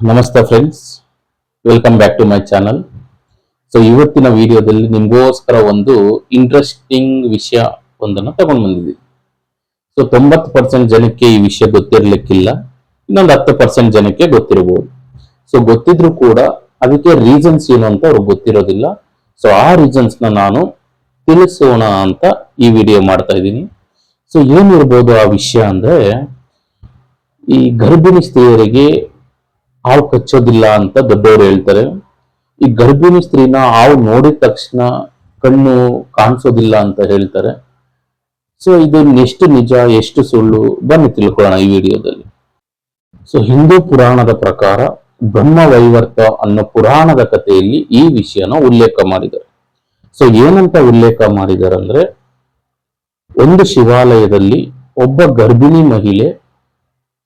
ನಮಸ್ತೆ friends welcome back to my channel so ಇವತ್ತಿನ ವಿಡಿಯೋದಲ್ಲಿ ನಿಮಗೋಸ್ಕರ ಒಂದು ಇಂಟ್ರೆಸ್ಟಿಂಗ್ ವಿಷಯ ಒಂದನ್ನು ತಗೊಂಡು ಬಂದಿದ್ದೀವಿ ಸೊ ತೊಂಬತ್ತು ಪರ್ಸೆಂಟ್ ಜನಕ್ಕೆ ಈ ವಿಷಯ ಗೊತ್ತಿರಲಿಕ್ಕಿಲ್ಲ. ಇನ್ನೊಂದು ಹತ್ತು ಪರ್ಸೆಂಟ್ ಜನಕ್ಕೆ ಗೊತ್ತಿರಬಹುದು ಸೊ ಗೊತ್ತಿದ್ರು ಕೂಡ ಅದಕ್ಕೆ ರೀಸನ್ಸ್ ಏನು ಅಂತ ಅವ್ರಿಗೆ ಗೊತ್ತಿರೋದಿಲ್ಲ. ಸೊ ಆ ರೀಸನ್ಸ್ನ ನಾನು ತಿಳಿಸೋಣ ಅಂತ ಈ ವಿಡಿಯೋ ಮಾಡ್ತಾ ಇದ್ದೀನಿ. ಸೊ ಏನಿರ್ಬೋದು ಆ ವಿಷಯ ಅಂದರೆ ಈ ಗರ್ಭಿಣಿ ಸ್ತ್ರೀಯರಿಗೆ ಹಾವು ಕಚ್ಚೋದಿಲ್ಲ ಅಂತ ದೊಡ್ಡವರು ಹೇಳ್ತಾರೆ. ಈ ಗರ್ಭಿಣಿ ಸ್ತ್ರೀನ ಹಾವು ನೋಡಿದ ತಕ್ಷಣ ಕಣ್ಣು ಕಾಣಿಸೋದಿಲ್ಲ ಅಂತ ಹೇಳ್ತಾರೆ. ಸೊ ಇದು ಎಷ್ಟು ನಿಜ, ಎಷ್ಟು ಸುಳ್ಳು? ಬನ್ನಿ ತಿಳ್ಕೊಳ್ಳೋಣ ಈ ವಿಡಿಯೋದಲ್ಲಿ. ಸೊ ಹಿಂದೂ ಪುರಾಣದ ಪ್ರಕಾರ ಬ್ರಹ್ಮ ವೈವರ್ತ ಅನ್ನೋ ಪುರಾಣದ ಕಥೆಯಲ್ಲಿ ಈ ವಿಷಯನ ಉಲ್ಲೇಖ ಮಾಡಿದ್ದಾರೆ. ಸೊ ಏನಂತ ಉಲ್ಲೇಖ ಮಾಡಿದ್ದಾರೆ ಅಂದ್ರೆ, ಒಂದು ಶಿವಾಲಯದಲ್ಲಿ ಒಬ್ಬ ಗರ್ಭಿಣಿ ಮಹಿಳೆ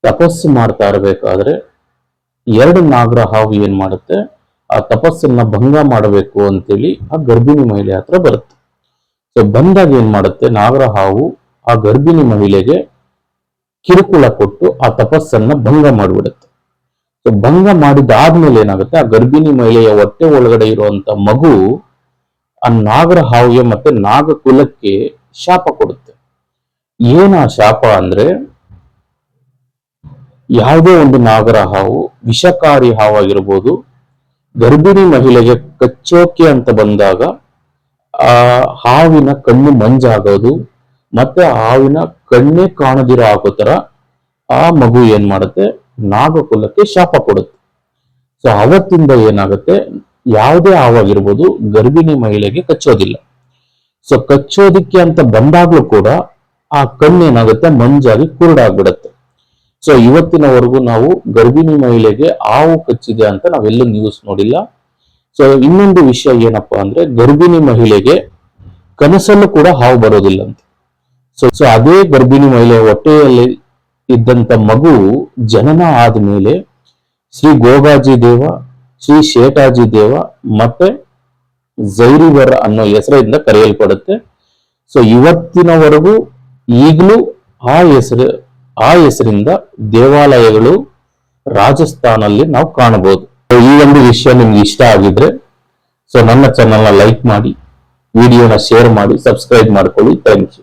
ತಪಸ್ಸು ಮಾಡ್ತಾ ಇರಬೇಕಾದ್ರೆ ಎರಡು ನಾಗರ ಹಾವು ಏನ್ ಮಾಡುತ್ತೆ? ಆ ತಪಸ್ಸನ್ನ ಭಂಗ ಮಾಡಬೇಕು ಅಂತೇಳಿ ಆ ಗರ್ಭಿಣಿ ಮಹಿಳೆ ಹತ್ರ ಬರುತ್ತೆ. ಸೊ ಬಂದಾಗ ಏನ್ ಮಾಡುತ್ತೆ? ನಾಗರ ಹಾವು ಆ ಗರ್ಭಿಣಿ ಮಹಿಳೆಗೆ ಕಿರುಕುಳ ಕೊಟ್ಟು ಆ ತಪಸ್ಸನ್ನ ಭಂಗ ಮಾಡಿಬಿಡುತ್ತೆ. ಸೊ ಭಂಗ ಮಾಡಿದಾದ್ಮೇಲೆ ಏನಾಗುತ್ತೆ? ಆ ಗರ್ಭಿಣಿ ಮಹಿಳೆಯ ಹೊಟ್ಟೆ ಒಳಗಡೆ ಇರುವಂತ ಮಗು ಆ ನಾಗರ ಹಾವಿಗೆ ಮತ್ತೆ ನಾಗಕುಲಕ್ಕೆ ಶಾಪ ಕೊಡುತ್ತೆ. ಏನ ಶಾಪ ಅಂದ್ರೆ ಯಾವುದೇ ಒಂದು ನಾಗರ ಹಾವು, ವಿಷಕಾರಿ ಹಾವಾಗಿರ್ಬೋದು ಗರ್ಭಿಣಿ ಮಹಿಳೆಗೆ ಕಚ್ಚೋಕೆ ಅಂತ ಬಂದಾಗ, ಆ ಹಾವಿನ ಕಣ್ಣು ಮಂಜಾಗೋದು, ಮತ್ತೆ ಹಾವಿನ ಕಣ್ಣೇ ಕಾಣದಿರೋ ಆಗೋ ತರ ಆ ಮಗು ಏನ್ ಮಾಡುತ್ತೆ? ನಾಗಕುಲಕ್ಕೆ ಶಾಪ ಕೊಡುತ್ತೆ. ಸೊ ಅವತ್ತಿಂದ ಏನಾಗುತ್ತೆ? ಯಾವುದೇ ಹಾವಾಗಿರ್ಬೋದು ಗರ್ಭಿಣಿ ಮಹಿಳೆಗೆ ಕಚ್ಚೋದಿಲ್ಲ. ಸೊ ಕಚ್ಚೋದಿಕ್ಕೆ ಅಂತ ಬಂದಾಗ್ಲೂ ಕೂಡ ಆ ಕಣ್ಣು ಏನಾಗುತ್ತೆ ಮಂಜಾಗಿ ಕುರುಡಾಗ್ಬಿಡುತ್ತೆ. ಸೊ ಇವತ್ತಿನವರೆಗೂ ನಾವು ಗರ್ಭಿಣಿ ಮಹಿಳೆಗೆ ಹಾವು ಕಚ್ಚಿದೆ ಅಂತ ನಾವೆಲ್ಲೂ ನ್ಯೂಸ್ ನೋಡಿಲ್ಲ. ಸೊ ಇನ್ನೊಂದು ವಿಷಯ ಏನಪ್ಪಾ ಅಂದ್ರೆ ಗರ್ಭಿಣಿ ಮಹಿಳೆಗೆ ಕನಸಲ್ಲೂ ಕೂಡ ಹಾವು ಬರೋದಿಲ್ಲ ಅಂತ. ಸೊ ಸೊ ಅದೇ ಗರ್ಭಿಣಿ ಮಹಿಳೆ ಹೊಟ್ಟೆಯಲ್ಲಿ ಇದ್ದಂತ ಮಗು ಜನನ ಆದ್ಮೇಲೆ ಶ್ರೀ ಗೋಗಾಜಿ ದೇವ, ಶ್ರೀ ಶೇಟಾಜಿ ದೇವ ಮತ್ತೆ ಜೈರಿವರ್ ಅನ್ನೋ ಹೆಸರಿಂದ ಕರೆಯಲ್ಪಡುತ್ತೆ. ಸೊ ಇವತ್ತಿನವರೆಗೂ ಈಗಲೂ ಆ ಹೆಸರು ಆ ಹೆಸರಿಂದ ದೇವಾಲಯಗಳು ರಾಜಸ್ಥಾನಲ್ಲಿ ನಾವು ಕಾಣಬಹುದು. ಈ ಒಂದು ವಿಷಯ ನಿಮ್ಗೆ ಇಷ್ಟ ಆಗಿದ್ರೆ ಸೊ ನನ್ನ ಚಾನಲ್ನ ಲೈಕ್ ಮಾಡಿ ವಿಡಿಯೋನ ಶೇರ್ ಮಾಡಿ ಸಬ್ಸ್ಕ್ರೈಬ್ ಮಾಡ್ಕೊಳ್ಳಿ. Thank you